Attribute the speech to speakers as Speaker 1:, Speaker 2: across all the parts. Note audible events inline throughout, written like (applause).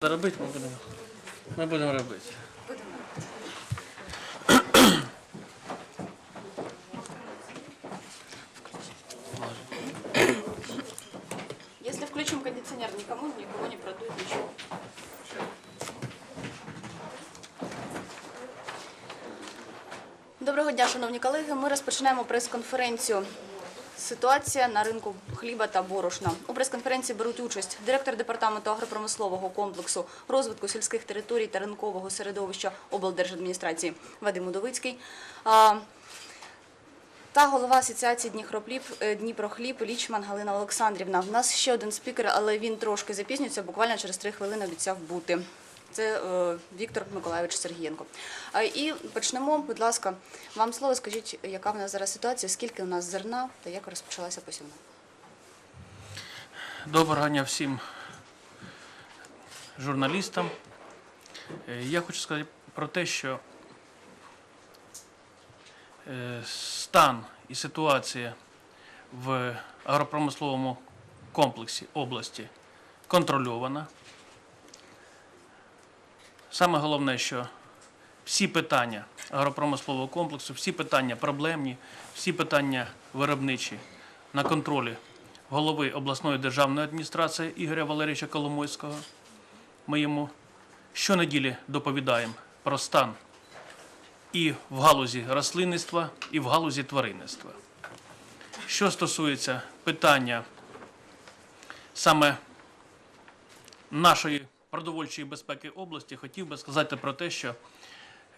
Speaker 1: Робити ми будемо. Ми будемо робити.
Speaker 2: Если включим кондиционер, никому никого не продует ничего. Доброго дня, шановні колеги. Ми розпочинаємо прес-конференцію. Ситуація на ринку хліба та борошна. У прес-конференції беруть участь директор департаменту агропромислового комплексу розвитку сільських територій та ринкового середовища облдержадміністрації Вадим Удовицький. Та голова асоціації Дніпрохліб, е, Дніпрохліб Лічман Галина Олександрівна. У нас ще один спікер, але він трошки запізнюється, буквально через три хвилини обіцяв бути. Це е, Віктор Миколайович Сергієнко. І почнемо, будь ласка, вам слово. Скажіть, яка в нас зараз ситуація, скільки у нас зерна та як розпочалася посівна?
Speaker 1: Доброго дня всім журналістам. Е, Я хочу сказати про те, що е, стан і ситуація в агропромисловому комплексі області контрольована. Саме головне, що всі питання агропромислового комплексу, всі питання проблемні, всі питання виробничі на контролі голови обласної державної адміністрації Ігоря Валерійовича Коломойського. Ми йому щонеділі доповідаємо про стан і в галузі рослинництва, і в галузі тваринництва. Що стосується питання саме нашої продовольчої безпеки області, хотів би сказати про те, що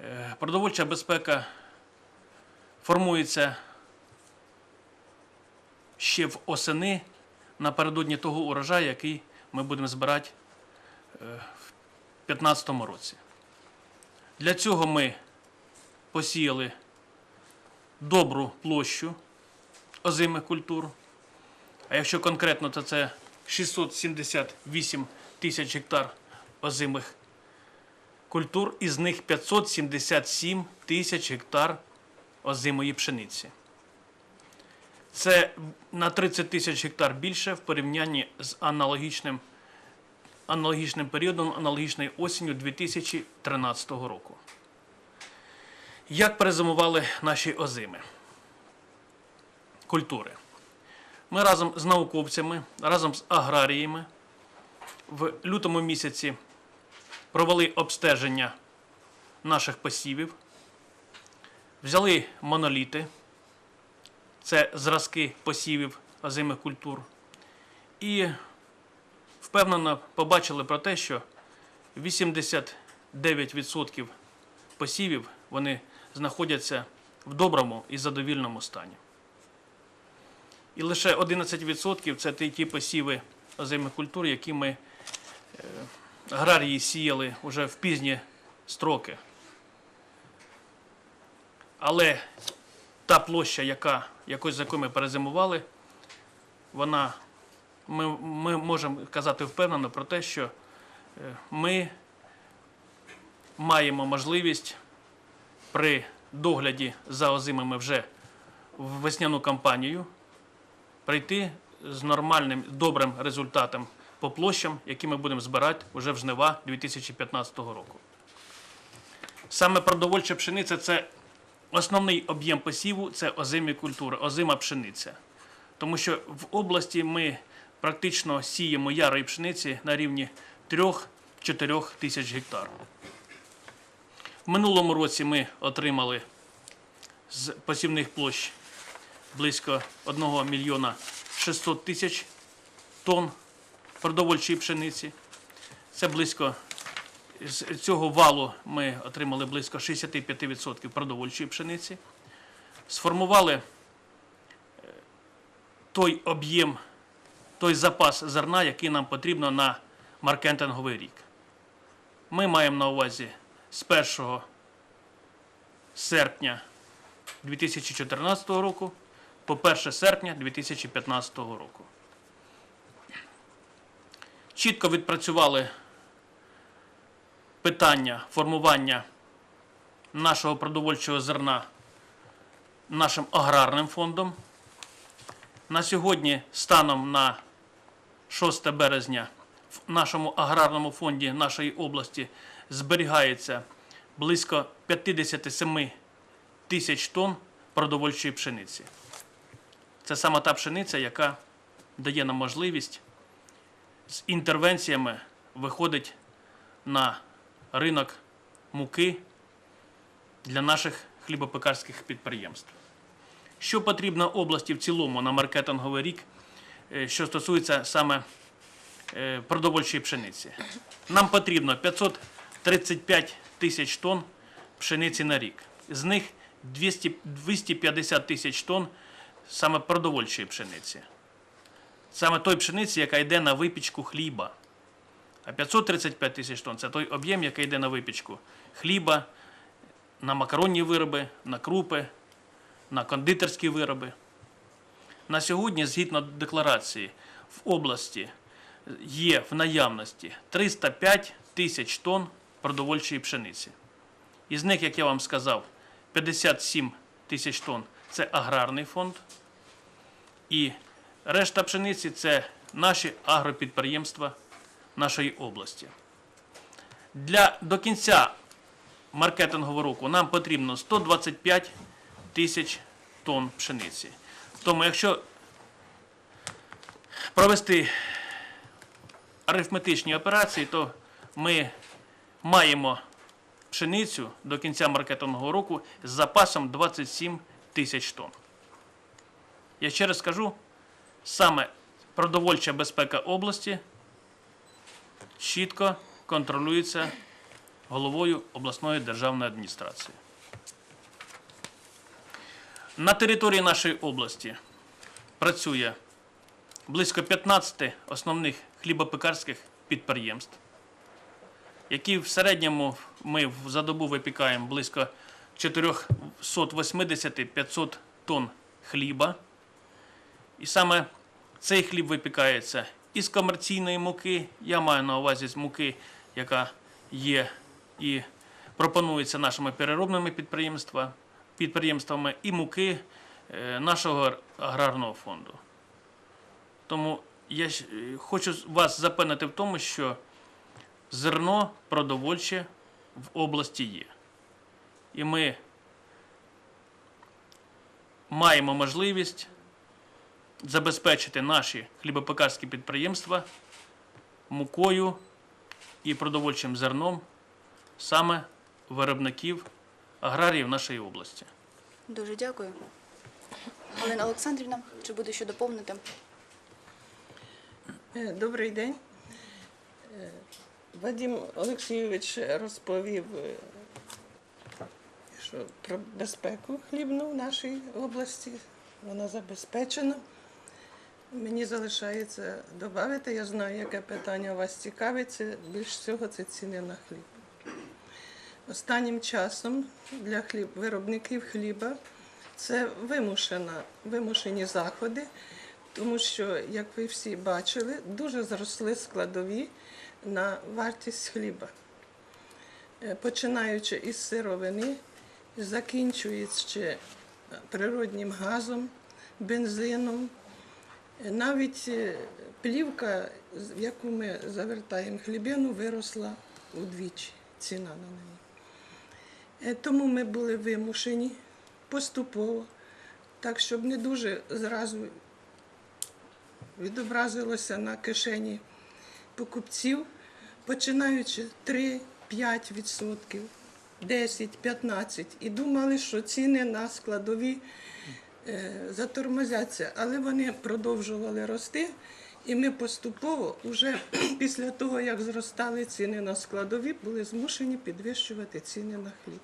Speaker 1: е, продовольча безпека формується ще в осени напередодні того урожаю, який ми будемо збирати е, в 2015 році. Для цього ми посіяли добру площу озимих культур. А якщо конкретно, то це 678 тисяч гектар озимих культур, із них 577 тисяч гектар озимої пшениці. Це на 30 тисяч гектар більше в порівнянні з аналогічним, аналогічним періодом, аналогічною осінню 2013 року. Як перезимували наші озими культури? Ми разом з науковцями, разом з аграріями в лютому місяці провели обстеження наших посівів, взяли моноліти це зразки посівів озимих культур. І впевнено побачили про те, що 89% посівів вони знаходяться в доброму і задовільному стані. І лише 11% це ті, посіви озимих культур, які ми е, аграрії сіяли вже в пізні строки. Але та площа, яка, якось, за яку ми перезимували, вона, ми, ми можемо казати впевнено про те, що е, ми маємо можливість при догляді за озимими вже в весняну кампанію прийти з нормальним, добрим результатом по площам, які ми будемо збирати вже в жнива 2015 року. Саме продовольча пшениця це Основний об'єм посіву це озимі культури, озима пшениця. Тому що в області ми практично сіємо ярої пшениці на рівні 3-4 тисяч гектар. В минулому році ми отримали з посівних площ близько 1 мільйона 600 тисяч тонн продовольчої пшениці. Це близько з цього валу ми отримали близько 65% продовольчої пшениці. Сформували е, той об'єм, той запас зерна, який нам потрібно на маркетинговий рік. Ми маємо на увазі з 1 серпня 2014 року по 1 серпня 2015 року. Чітко відпрацювали питання формування нашого продовольчого зерна нашим аграрним фондом. На сьогодні, станом на 6 березня, в нашому аграрному фонді нашої області зберігається близько 57 тисяч тонн продовольчої пшениці. Це саме та пшениця, яка дає нам можливість з інтервенціями виходить на ринок муки для наших хлібопекарських підприємств. Що потрібно області в цілому на маркетинговий рік, е, що стосується саме е, продовольчої пшениці? Нам потрібно 535 тисяч тонн пшениці на рік. З них 200, 250 тисяч тонн саме продовольчої пшениці. Саме той пшениці, яка йде на випічку хліба. А 535 тисяч тонн це той об'єм, який йде на випічку хліба, на макаронні вироби, на крупи, на кондитерські вироби. На сьогодні, згідно декларації, в області є в наявності 305 тисяч тонн продовольчої пшениці. Із них, як я вам сказав, 57 тисяч тонн це аграрний фонд, і решта пшениці це наші агропідприємства нашої області. Для до кінця маркетингового року нам потрібно 125 тисяч тонн пшениці. Тому, якщо провести арифметичні операції, то ми маємо пшеницю до кінця маркетингового року з запасом 27 тисяч тонн. Я ще раз скажу, саме продовольча безпека області чітко контролюється головою обласної державної адміністрації. На території нашої області працює близько 15 основних хлібопекарських підприємств, які в середньому ми за добу випікаємо близько 480-500 тонн хліба. І саме цей хліб випікається із комерційної муки. Я маю на увазі з муки, яка є і пропонується нашими переробними підприємства, підприємствами, і муки е, нашого аграрного фонду. Тому я е, хочу вас запевнити в тому, що зерно продовольче в області є. І ми маємо можливість забезпечити наші хлібопекарські підприємства мукою і продовольчим зерном саме виробників аграріїв нашої області.
Speaker 2: Дуже дякую. Олена Олександрівна, чи буде що доповнити?
Speaker 3: Е, Добрий день. Е, Вадим Олексійович розповів е, що про безпеку хлібну в нашій області. Вона забезпечена. Мені залишається додати, я знаю, яке питання вас цікавить. Це більш всього це ціни на хліб. Останнім часом для хліб, виробників хліба це вимушена, вимушені заходи, тому що, як ви всі бачили, дуже зросли складові на вартість хліба. Е, Починаючи із сировини, закінчуючи природнім газом, бензином, навіть е, плівка, в яку ми завертаємо хлібину, виросла удвічі ціна на неї. Е, Тому ми були вимушені поступово, так щоб не дуже зразу відобразилося на кишені покупців, починаючи 3-5%, 10-15%. І думали, що ціни на складові затормозяться, але вони продовжували рости. І ми поступово, уже (clears throat) після того, як зростали ціни на складові, були змушені підвищувати ціни на хліб.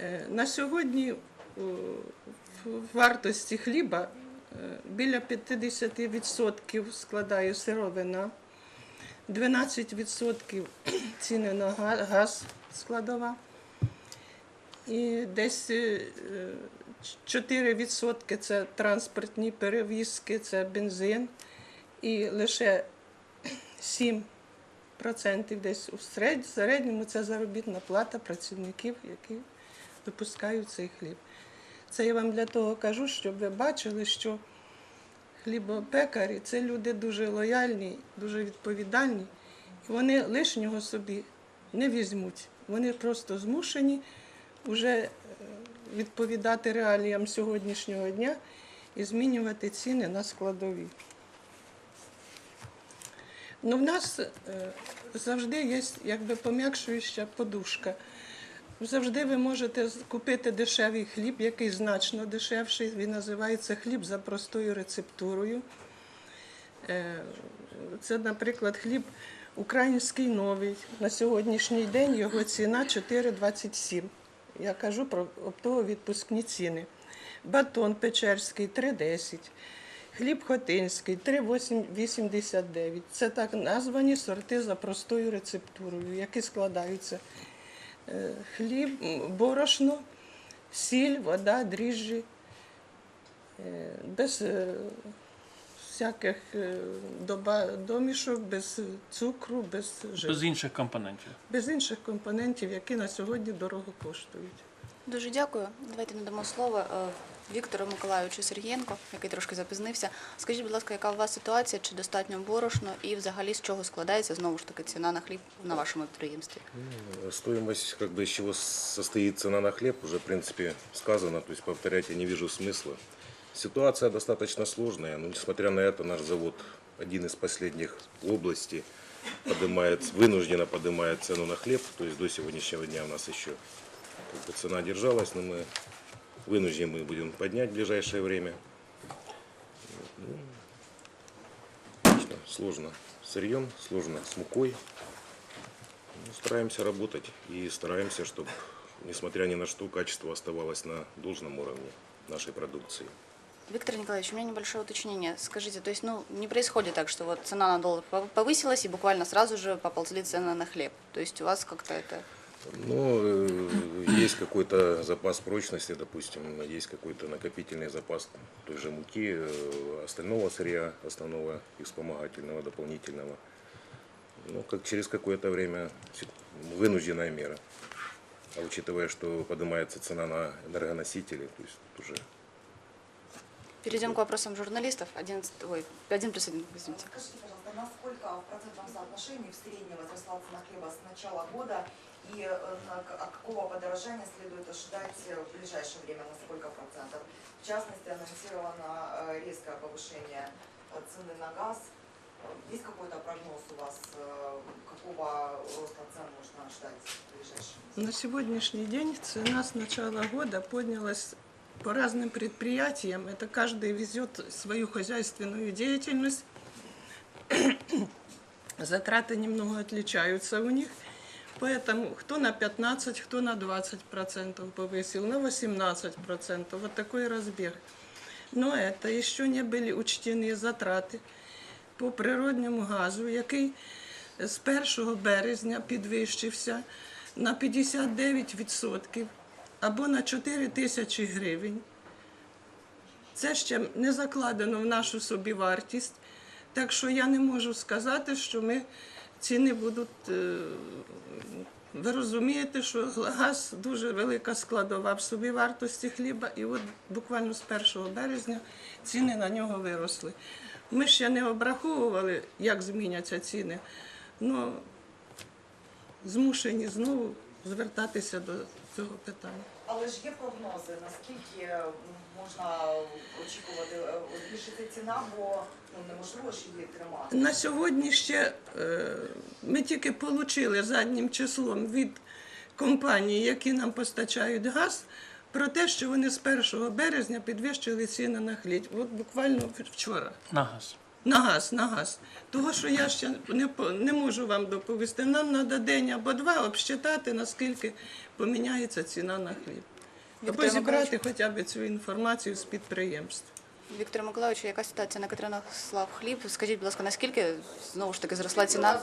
Speaker 3: Е, На сьогодні в вартості хліба е, біля 50% складає сировина, 12% (clears throat) ціни на газ складова, і десь е, 4% це транспортні перевізки, це бензин, і лише 7% десь у середньому це заробітна плата працівників, які випускають цей хліб. Це я вам для того кажу, щоб ви бачили, що хлібопекарі це люди дуже лояльні, дуже відповідальні. І вони лишнього собі не візьмуть. Вони просто змушені вже відповідати реаліям сьогоднішнього дня і змінювати ціни на складові. Ну, в нас е, завжди є якби пом'якшуюча подушка. Завжди ви можете купити дешевий хліб, який значно дешевший. Він називається хліб за простою рецептурою. Е, Це, наприклад, хліб український новий. На сьогоднішній день його ціна 4,27. Я кажу про оптово-відпускні ціни. Батон печерський 3,10. Хліб хотинський 3,89. Це так названі сорти за простою рецептурою, які складаються е, хліб, борошно, сіль, вода, дріжджі, е, без е, всяких е, доба- домішок, без цукру, без жиру,
Speaker 1: Без інших компонентів.
Speaker 3: без інших компонентів, які на сьогодні дорого коштують.
Speaker 2: Дуже дякую. Давайте надамо слово е, Віктору Миколайовичу Сергієнко, який трошки запізнився. Скажіть, будь ласка, яка у вас ситуація? Чи достатньо борошно і взагалі з чого складається знову ж таки ціна на хліб на вашому підприємстві?
Speaker 4: Стоимость, как бы, из чего состоит цена на хлеб, уже, в принципе, сказано, то есть повторять я не вижу смысла. Ситуация достаточно сложная, но, несмотря на это, наш завод один из последних в области поднимает, вынужденно поднимает цену на хлеб, то есть до сегодняшнего дня у нас еще как бы, цена держалась, но мы вынуждены мы будем поднять в ближайшее время. Ну, конечно, сложно с сырьем, сложно с мукой. Ну, Стараемся работать и стараемся, чтобы, несмотря ни на что, качество оставалось на должном уровне нашей продукции.
Speaker 2: Виктор Николаевич, у меня небольшое уточнение. Скажите, то есть, ну, не происходит так, что вот цена на доллар пов- повысилась и буквально сразу же поползли цены на хлеб? То есть у вас как-то это...
Speaker 4: Но э, есть какой-то запас прочности, допустим, есть какой-то накопительный запас той же муки, э, остального сырья, основного и вспомогательного, дополнительного. Ну, как через какое-то время вынужденная мера. А учитывая, что поднимается цена на энергоносители, то есть уже
Speaker 2: Перейдем к вопросам журналистов. 11, ой, один плюс один, извините.
Speaker 5: Скажите, пожалуйста, насколько в процентном соотношении в среднем возросла цена хлеба с начала года и э, от какого подорожания следует ожидать в ближайшее время, на сколько процентов? В частности, анонсировано э, резкое повышение э, цены на газ. Есть какой-то прогноз у вас, какого роста цен можно ждать в ближайшем
Speaker 3: На сегодняшний день цена с начала года поднялась по разным предприятиям. Это каждый везет свою хозяйственную деятельность. (coughs) Затраты немного отличаются у них. Поэтому кто на 15, кто на 20 процентов повысил, на 18 процентов. Вот такой разбег. Но это еще не были учтены затрати по природньому газу, який з 1 березня підвищився на 59% або на 4 тисячі гривень. Це ще не закладено в нашу собівартість, так що я не можу сказати, що ми ціни будуть. е, Ви розумієте, що газ дуже велика складова в собівартості хліба, і от буквально з 1 березня ціни на нього виросли. Ми ще не обраховували, як зміняться ціни, але змушені знову звертатися до цього питання.
Speaker 5: Але ж є прогнози, наскільки можна очікувати е, збільшити ціна, бо ну, неможливо ж її тримати.
Speaker 3: На сьогодні ще е, ми тільки отримали заднім числом від компаній, які нам постачають газ, про те, що вони з 1 березня підвищили ціни на хліб. От буквально вчора.
Speaker 1: На газ.
Speaker 3: На газ, на газ. Того, що я ще не, не можу вам доповісти. Нам треба день або два обсчитати, наскільки поміняється ціна на хліб. Або зібрати хоча б цю інформацію з підприємств.
Speaker 2: Віктор Миколайович, яка ситуація на Катеринах Слав хліб? Скажіть, будь ласка, наскільки знову ж таки зросла ціна?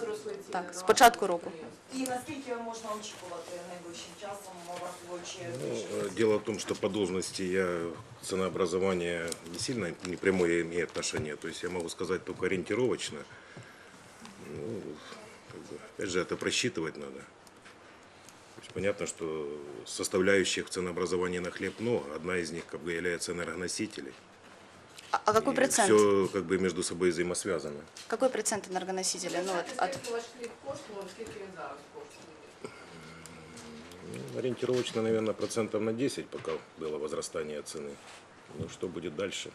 Speaker 2: Так, з початку року.
Speaker 5: І наскільки можна очікувати найближчим часом, враховуючи
Speaker 4: Ну, э, Дело в том, что по должности я ценообразование не сильно не прямое имеет отношение. То есть я могу сказать только ориентировочно. Ну, как бы, опять же, это просчитывать надо. То есть понятно, что составляющих в ценообразовании на хлеб много. Одна из них как бы является энергоносители.
Speaker 2: А, а какой процент?
Speaker 4: Все как бы между собой взаимосвязано.
Speaker 2: Какой процент энергоносителя? Ну, от, от...
Speaker 6: Скільки ваш хліб коштував, скільки він зараз коштує?
Speaker 4: Ну, Ориентировочно, наверное, процентов на 10, пока было возрастание цены. Ну, что будет дальше,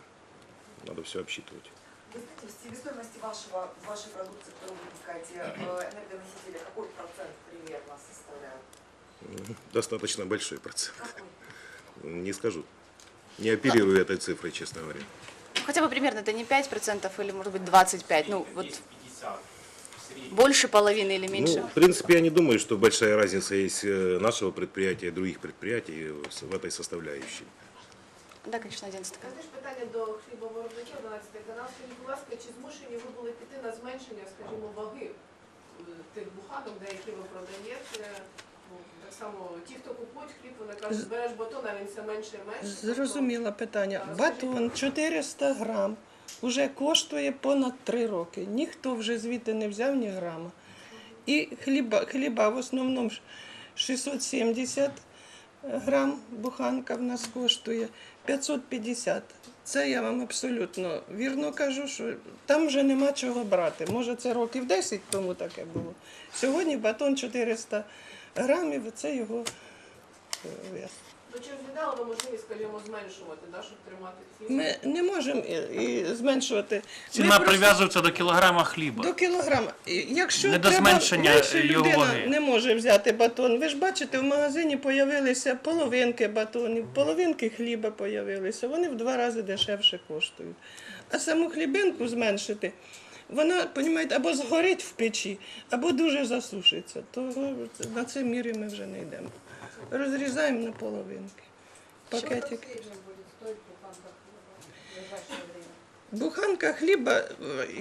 Speaker 4: надо все обсчитывать.
Speaker 5: Вы знаете, в себестоимости вашего, вашей продукции, которую вы выпускаете, э, энергоносители, какой процент примерно составляют?
Speaker 4: Достаточно большой процент.
Speaker 5: Какой?
Speaker 4: Не скажу. Не оперирую этой цифрой, честно говоря.
Speaker 2: Хотя бы примерно это не 5% или, может быть, 25%. Ну, вот больше половины или меньше.
Speaker 4: Ну, в принципе, я не думаю, что большая разница есть э, нашего предприятия и других предприятий в в этой составляющей.
Speaker 2: Да, конечно, 11
Speaker 6: Це ж питання до хлібовиробників 12 канал. Скажіть, будь ласка, чи змушені ви були піти на зменшення, скажімо, ваги е, тих буханок, деякі ви продаєте? Так само ті, хто купують хліб, вони кажуть, береш батон, а він все менше і менше.
Speaker 3: Зрозуміло питання. Батон 400 грам вже коштує понад 3 роки. Ніхто вже звідти не взяв ні грама. І хліба, хліба в основному 670 грам буханка в нас коштує 550. Це я вам абсолютно вірно кажу, що там вже нема чого брати. Може, це років 10 тому таке було. Сьогодні батон 400 грамів, це його е, вес.
Speaker 6: Ну, чи розглядали ви можливість, скажімо, зменшувати, да, щоб тримати ціну?
Speaker 3: Ми не можемо і, і зменшувати. Ми
Speaker 1: Ціна
Speaker 3: просто
Speaker 1: прив'язується до кілограма хліба.
Speaker 3: до кілограма. І Якщо
Speaker 1: Не до
Speaker 3: треба,
Speaker 1: зменшення
Speaker 3: якщо
Speaker 1: його
Speaker 3: людина
Speaker 1: ваги.
Speaker 3: не може взяти батон, ви ж бачите, в магазині з'явилися половинки батонів, половинки хліба з'явилися. Вони в два рази дешевше коштують. А саму хлібинку зменшити, вона, розумієте, або згорить в печі, або дуже засушиться. Того на це мірі ми вже не йдемо. Розрізаємо на половинки. Пакетик. Буханка хліба,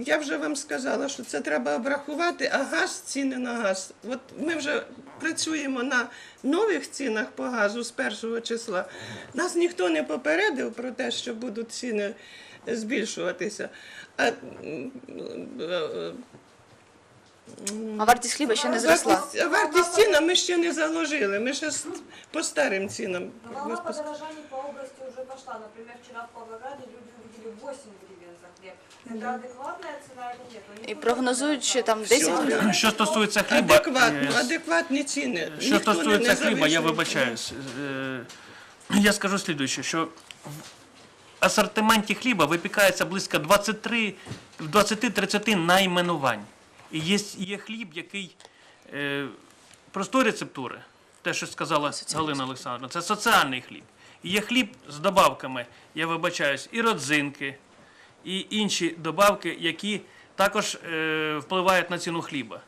Speaker 3: я вже вам сказала, що це треба обрахувати, а газ, ціни на газ. От ми вже працюємо на нових цінах по газу з першого числа. Нас ніхто не попередив про те, що будуть ціни збільшуватися. А, е,
Speaker 2: А вартість хліба ще не зросла.
Speaker 3: вартість, а вартість ціна ми ще не заложили. Ми ще с- по старим цінам.
Speaker 7: Но волна подорожаний по области уже пошла. Например, вчера в Павлограде люди увидели 8 гривен за хлеб. Это адекватная цена или нет? Ну,
Speaker 2: І
Speaker 7: никто
Speaker 2: прогнозують, що там
Speaker 3: Всё.
Speaker 2: 10 гривень.
Speaker 1: Що стосується хліба,
Speaker 3: Адекватно,
Speaker 1: е,
Speaker 3: адекватні ціни.
Speaker 1: Що
Speaker 3: Ніхто не-
Speaker 1: стосується хліба, я
Speaker 3: завищує
Speaker 1: вибачаюсь. Е, Я скажу слідуюче, що асортименті хліба випікається близько 20-30 найменувань. І є, є хліб, який е, простої рецептури, те, що сказала Галина Олександровна, це соціальний хліб. І є хліб з добавками, я вибачаюсь, і родзинки, і інші добавки, які також е, впливають на ціну хліба.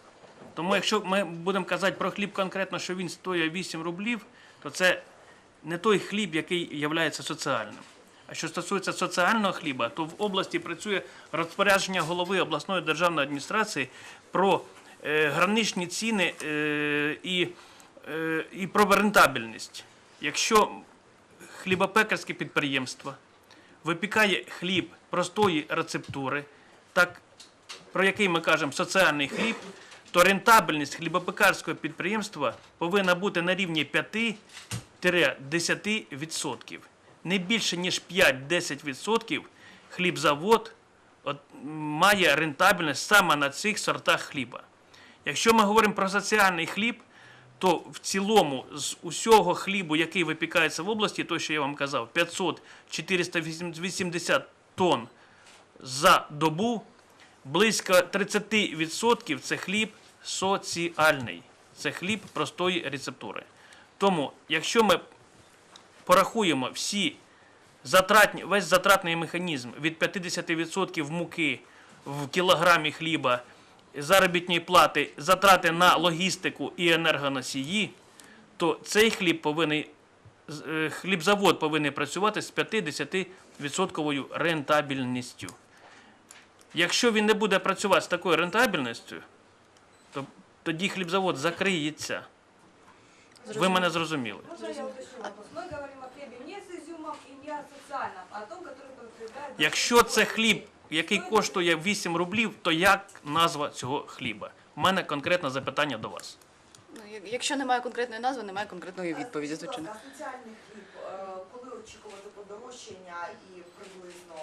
Speaker 1: Тому якщо ми будемо казати про хліб конкретно, що він стоїть 8 рублів, то це не той хліб, який є соціальним. А що стосується соціального хліба, то в області працює розпорядження голови обласної державної адміністрації про е, граничні ціни е, і, е, і про рентабельність. Якщо хлібопекарське підприємство випікає хліб простої рецептури, так про який ми кажемо соціальний хліб, то рентабельність хлібопекарського підприємства повинна бути на рівні 5-10%. Не більше ніж 5-10% хлібзавод має рентабельність саме на цих сортах хліба. Якщо ми говоримо про соціальний хліб, то в цілому з усього хлібу, який випікається в області, то що я вам казав, 500-480 тонн за добу, близько 30% це хліб соціальний, це хліб простої рецептури. Тому, якщо ми порахуємо всі затратні, весь затратний механізм від 50% муки в кілограмі хліба, заробітної плати, затрати на логістику і енергоносії, то цей хліб повинен, хлібзавод повинен працювати з 50% рентабельністю. Якщо він не буде працювати з такою рентабельністю, то тоді хлібзавод закриється. Ви мене зрозуміли. Якщо це хліб, який коштує 8 рублів, то як назва цього хліба? У мене конкретне запитання до вас.
Speaker 2: Ну, якщо немає конкретної назви, немає конкретної відповіді, звичайно.
Speaker 5: соціальний хліб, е, коли очікувати подорожчання і приблизно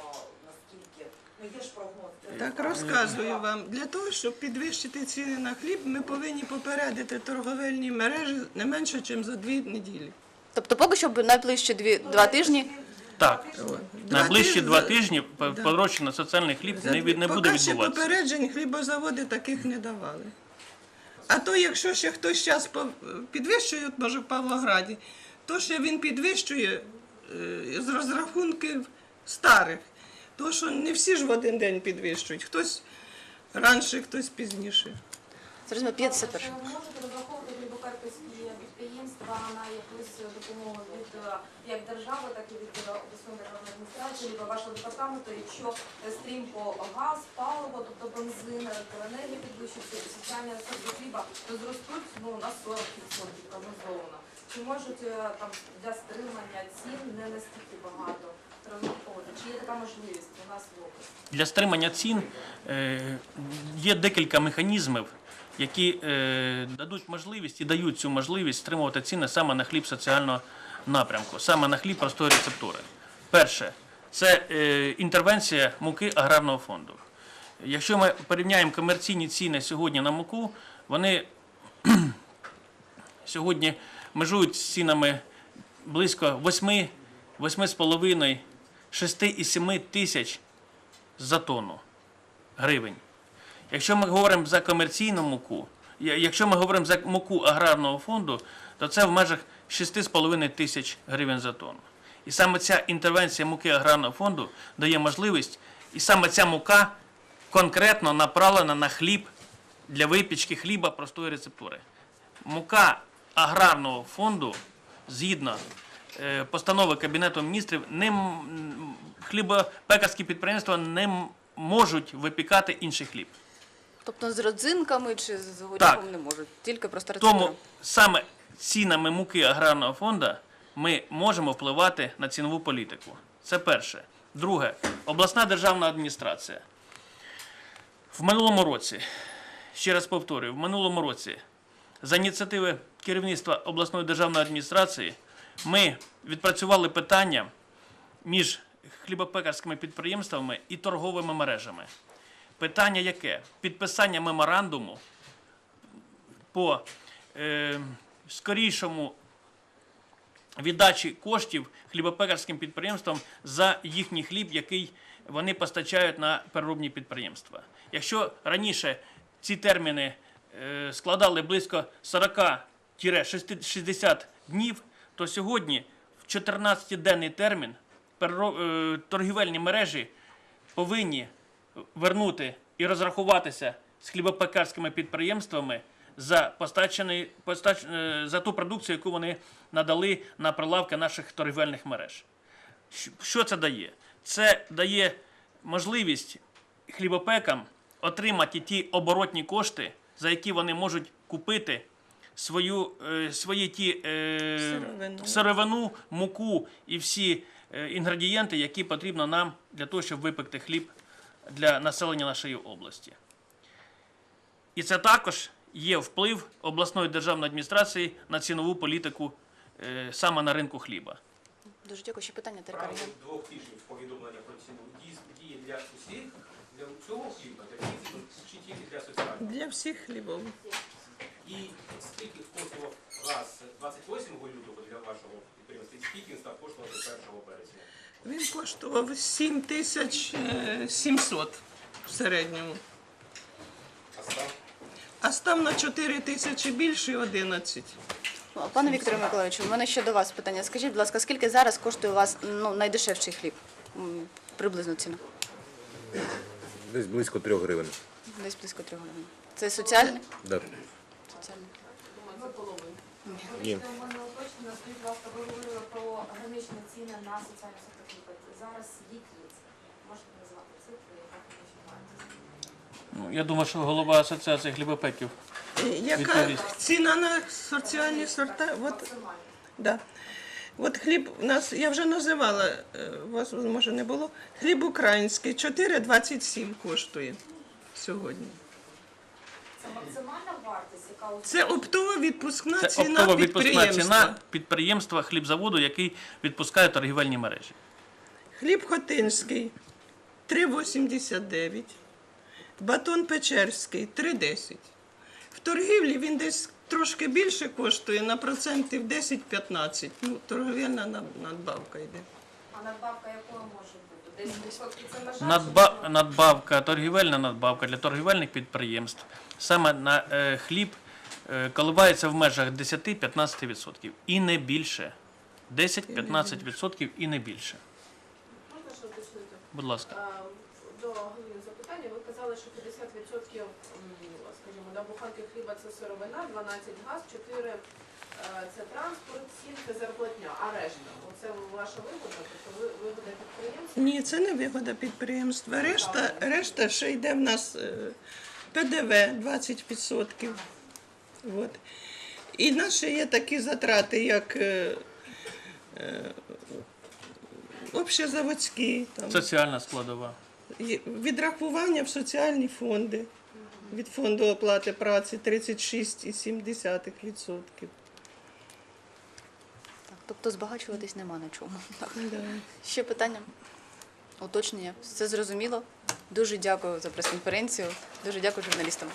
Speaker 5: наскільки? Ну.
Speaker 3: Так розказую вам. Для того, щоб підвищити ціни на хліб, ми повинні попередити торговельні мережі не менше, ніж за дві неділі.
Speaker 2: Тобто поки що найближчі дві, два тижні
Speaker 1: Так,
Speaker 3: Два
Speaker 1: найближчі
Speaker 3: тижні-
Speaker 1: два тижні
Speaker 3: Да.
Speaker 1: подорожчання соціальний хліб
Speaker 3: За
Speaker 1: не, від- не буде
Speaker 3: Поки
Speaker 1: відбуватися.
Speaker 3: попереджень хлібозаводи таких не давали. А то, якщо ще хтось зараз підвищує, от може в Павлограді, то ще він підвищує е, з розрахунків старих. То що не всі ж в один день підвищують. Хтось раніше, хтось пізніше.
Speaker 2: зрозуміло, 51.
Speaker 8: Чи можете розраховувати глибокарпівські підприємства на якусь допомогу від як держави, так і від обласної державної адміністрації, від вашого департаменту, якщо стрімко газ, паливо, тобто бензин, електроенергія підвищиться, і соціальні розходи хліба, то зростуть ну, на 40% прогнозовано. Чи можуть е, там для стримання цін не настільки багато Чи є така можливість у нас?
Speaker 1: Для стримання цін е, є декілька механізмів, які е, дадуть можливість і дають цю можливість стримувати ціни саме на хліб соціального напрямку, саме на хліб простої рецептури. Перше, це е, інтервенція муки аграрного фонду. Якщо ми порівняємо комерційні ціни сьогодні на муку, вони (clears throat) сьогодні межують з цінами близько 8, 8,5, 6,7 тисяч за тонну гривень. Якщо ми говоримо за комерційну муку, якщо ми говоримо за муку аграрного фонду, то це в межах 6,5 тисяч гривень за тонну. І саме ця інтервенція муки аграрного фонду дає можливість, і саме ця мука конкретно направлена на хліб для випічки хліба простої рецептури. Мука аграрного фонду згідно постанови Кабінету міністрів, не хлібопекарські підприємства не можуть випікати інший хліб.
Speaker 2: Тобто з родзинками чи з горіхом не можуть, тільки просто рецептура.
Speaker 1: Тому саме цінами муки аграрного фонду ми можемо впливати на цінову політику. Це перше. Друге, обласна державна адміністрація. В минулому році, ще раз повторюю, в минулому році за ініціативи керівництва обласної державної адміністрації ми відпрацювали питання між хлібопекарськими підприємствами і торговими мережами. Питання яке? Підписання меморандуму по е, скорішому віддачі коштів хлібопекарським підприємствам за їхній хліб, який вони постачають на переробні підприємства. Якщо раніше ці терміни е, складали близько 40-60 днів, то сьогодні в 14-денний термін е, торгівельні мережі повинні вернути і розрахуватися з хлібопекарськими підприємствами за постач, е, за ту продукцію, яку вони надали на прилавки наших торгівельних мереж. Що це дає? Це дає можливість хлібопекам отримати ті оборотні кошти, за які вони можуть купити свою, е, свої ті е,
Speaker 3: Сировину.
Speaker 1: сировину, муку і всі е, інгредієнти, які потрібно нам для того, щоб випекти хліб для населення нашої області. І це також є вплив обласної державної адміністрації на цінову політику е, саме на ринку хліба.
Speaker 2: Дуже дякую. Ще питання,
Speaker 9: Правило двох тижнів повідомлення про ціну діє для усіх, для цього хліба, для всіх чи тільки для соціального.
Speaker 3: Для всіх хлібов.
Speaker 9: І скільки коштував газ 28 лютого для вашого підприємства, і скільки він став коштувати 1 березня?
Speaker 3: Він коштував 7 тисяч е, 700 в середньому.
Speaker 9: А став
Speaker 3: А став на 4 тисячі більше 11.
Speaker 2: Пане Вікторе Миколаївичу, у мене ще до вас питання. Скажіть, будь ласка, скільки зараз коштує у вас ну, найдешевший хліб? М, Приблизно ціна.
Speaker 4: Десь близько 3 гривень.
Speaker 2: Десь близько трьох гривень. Це соціальний?
Speaker 4: Да.
Speaker 6: Це.
Speaker 4: Ні.
Speaker 8: У скажіть, ласка, ви говорили про граничні ціни на. Зараз? Можете назвати цифри, відбуваються?
Speaker 1: Ну, я думаю, що голова асоціації хлібопеків.
Speaker 3: Яка
Speaker 1: Відповість.
Speaker 3: ціна на соціальні сорта? От, да. От хліб у нас, я вже називала, е, у вас може не було. Хліб український 4,27 коштує сьогодні.
Speaker 8: Це максимальна вартість, яка
Speaker 3: Це оптова відпускна
Speaker 1: Це
Speaker 3: ціна
Speaker 1: оптова відпускна
Speaker 3: підприємства.
Speaker 1: ціна підприємства хлібзаводу, який відпускає торгівельні мережі.
Speaker 3: Хліб Хотинський 3,89. Батон Печерський 3,10. В торгівлі він десь трошки більше коштує на процентів 10-15. Ну, торговельна надбавка йде.
Speaker 8: А надбавка якою може бути?
Speaker 1: Надба, надбавка, торгівельна надбавка для торгівельних підприємств саме на е, хліб е, коливається в межах 10-15% і не більше. 10-15% і не більше.
Speaker 6: Можна ще уточнити?
Speaker 1: Будь ласка.
Speaker 6: До Галини запитання. Ви казали, що 50% м, скажімо, до буханки хліба це сировина, 12 газ, 4 е, це транспорт, 7 це зарплатня, а решта оце ваша вигода, тобто ви- вигода підприємства.
Speaker 3: Ні, це не вигода підприємства. Решта, решта ще йде в нас е, ПДВ 20%. От. І в нас ще є такі затрати, як е, е, общезаводські, там,
Speaker 1: Соціальна складова.
Speaker 3: відрахування в соціальні фонди. Від фонду оплати праці 36,7%.
Speaker 2: Тобто збагачуватись нема на чому. (laughs) Ще питання? Уточнення? Все зрозуміло? Дуже дякую за прес-конференцію. Дуже дякую журналістам.